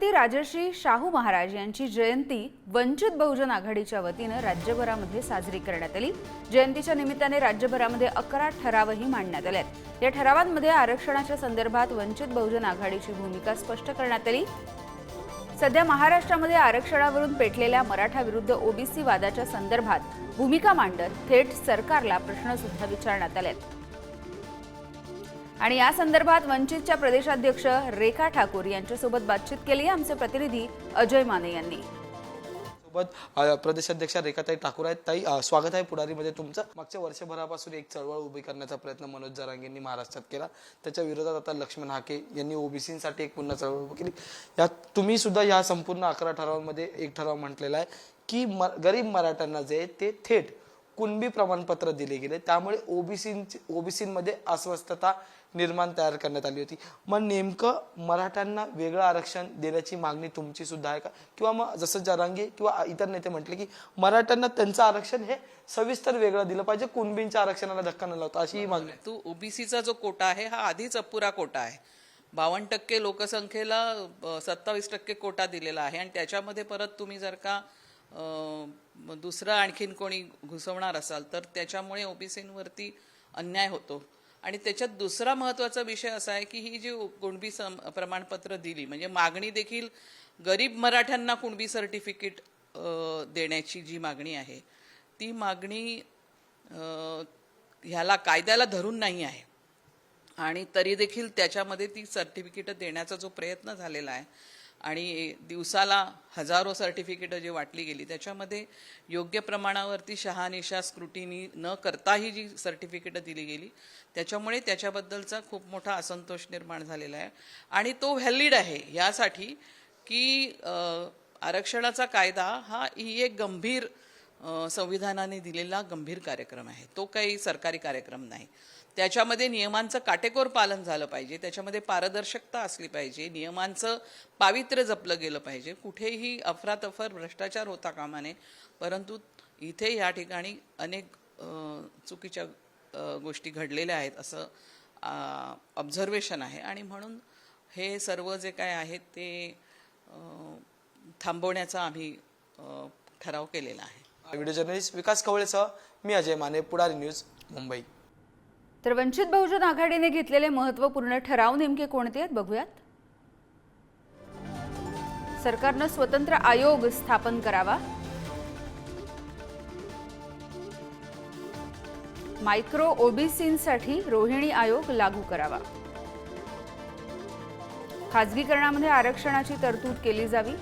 छत्रपती राजर्षी शाहू महाराज यांची जयंती वंचित बहुजन आघाडीच्या वतीनं राज्यभरामध्ये साजरी करण्यात आली. जयंतीच्या निमित्ताने राज्यभरामध्ये अकरा ठरावही मांडण्यात आले आहेत या ठरावांमध्ये आरक्षणाच्या संदर्भात वंचित बहुजन आघाडीची भूमिका स्पष्ट करण्यात आली. सध्या महाराष्ट्रामध्ये आरक्षणावरून पेटलेल्या मराठा विरुद्ध ओबीसी वादाच्या संदर्भात भूमिका मांडत थेट सरकारला प्रश्न सुद्धा विचारण्यात आले आहेत आणि या संदर्भात वंचितच्या प्रदेशाध्यक्ष रेखा ठाकूर यांच्यासोबत बातचीत केली. आमचे प्रतिनिधी अजय माने यांनी. सोबत अ, प्रदेशाध्यक्ष रेखाताई ठाकूर आहेत. ताई स्वागत आहे पुढारीमध्ये तुमचं. मागच्या वर्षभरापासून एक चळवळ उभी करण्याचा प्रयत्न मनोज जरांगेंनी महाराष्ट्रात केला. त्याच्या विरोधात आता लक्ष्मण हाके यांनी ओबीसीसाठी एक पुन्हा चळवळ उभी केली. या तुम्ही सुद्धा या संपूर्ण अकरा ठरावांमध्ये एक ठराव म्हटलेला आहे की म गरीब मराठ्यांना जे ते थेट कुणबी प्रमाणपत्र दिले गेले. त्यामुळे ओबीसी ओबीसीमध्ये अस्वस्थता निर्माण तयार करण्यात आली होती. मग नेमकं मराठ्यांना वेगळं आरक्षण देण्याची मागणी तुमची सुद्धा आहे का? किंवा मग जसं जरांगे किंवा इतर नेते म्हटले की मराठ्यांना त्यांचं आरक्षण हे सविस्तर वेगळं दिलं पाहिजे कुणबींच्या आरक्षणाला धक्का न लावता अशी ही मागणी. तू ओबीसीचा जो कोटा आहे हा आधीच अपुरा कोटा आहे. बावन्न टक्के लोकसंख्येला सत्तावीस टक्के कोटा दिलेला आहे. आणि त्याच्यामध्ये परत तुम्ही जर का दुसरं आणखीन कोणी घुसवणार असाल तर त्याच्यामुळे ओबीसींवरती अन्याय होतो. आणि त्याच्यात दुसरा महत्त्वाचा विषय असा आहे की ही जी कुणबी सम प्रमाणपत्र दिली म्हणजे मागणी देखील गरीब मराठ्यांना कुणबी सर्टिफिकेट देण्याची जी मागणी आहे ती मागणी ह्याला कायद्याला धरून नाही आहे. आणि तरी देखील त्याच्यामध्ये ती सर्टिफिकेट देण्याचा जो प्रयत्न झालेला आहे आणि दिवसाला हजारो सर्टिफिकेटं जी वाटली गेली त्याच्यामध्ये योग्य प्रमाणावरती शहानिशा स्क्रुटिनी न करताही जी सर्टिफिकेटं दिली गेली त्याच्यामुळे त्याच्याबद्दलचा खूप मोठा असंतोष निर्माण झालेला आहे. आणि तो व्हॅलिड आहे यासाठी की आरक्षणाचा कायदा हा ही एक गंभीर संविधानाने दिलेला गंभीर कार्यक्रम आहे. तो काही सरकारी कार्यक्रम नाही. त्याच्यामध्ये नियमांचं काटेकोर पालन झालं पाहिजे. त्याच्यामध्ये पारदर्शकता असली पाहिजे. नियमांचं पावित्र्य जपलं गेलं पाहिजे. कुठेही अफरातफर भ्रष्टाचार होता कामा नये परंतु इथे या ठिकाणी अनेक चुकीच्या गोष्टी घडलेल्या आहेत असं ऑब्झर्वेशन आहे. आणि म्हणून हे सर्व जे काय आहे ते थांबवण्याचा आम्ही ठराव केलेला आहे. व्हिडिओ जर्नलिस्ट विकास कवळेसह मी अजय माने पुढारी न्यूज मुंबई. तर वंचित बहुजन आघाडीने घेतलेले महत्त्वपूर्ण ठराव नेमके कोणते आहेत बघूयात? सरकारनं स्वतंत्र आयोग स्थापन करावा. मायक्रो ओबीसींसाठी रोहिणी आयोग लागू करावा. खाजगीकरणामध्ये आरक्षणाची तरतूद केली जावी.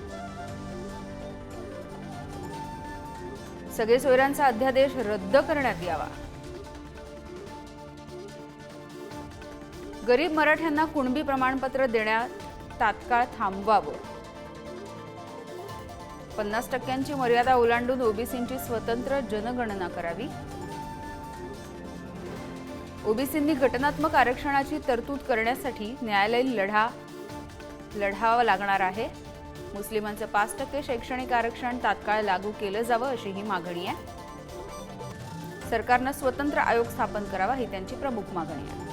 सगळे सोयऱ्यांचा अध्यादेश रद्द करण्यात यावा. गरीब मराठ्यांना कुणबी प्रमाणपत्र देण्यात तात्काळ थांबवावं. पन्नास टक्क्यांची मर्यादा ओलांडून ओबीसींची स्वतंत्र जनगणना करावी. ओबीसींनी घटनात्मक आरक्षणाची तरतूद करण्यासाठी न्यायालयीन लढा लढावा लागणार आहे. मुस्लिमांचं पाच टक्के शैक्षणिक आरक्षण तात्काळ लागू केलं जावं अशी ही मागणी आहे. सरकारनं स्वतंत्र आयोग स्थापन करावा ही त्यांची प्रमुख मागणी आहे.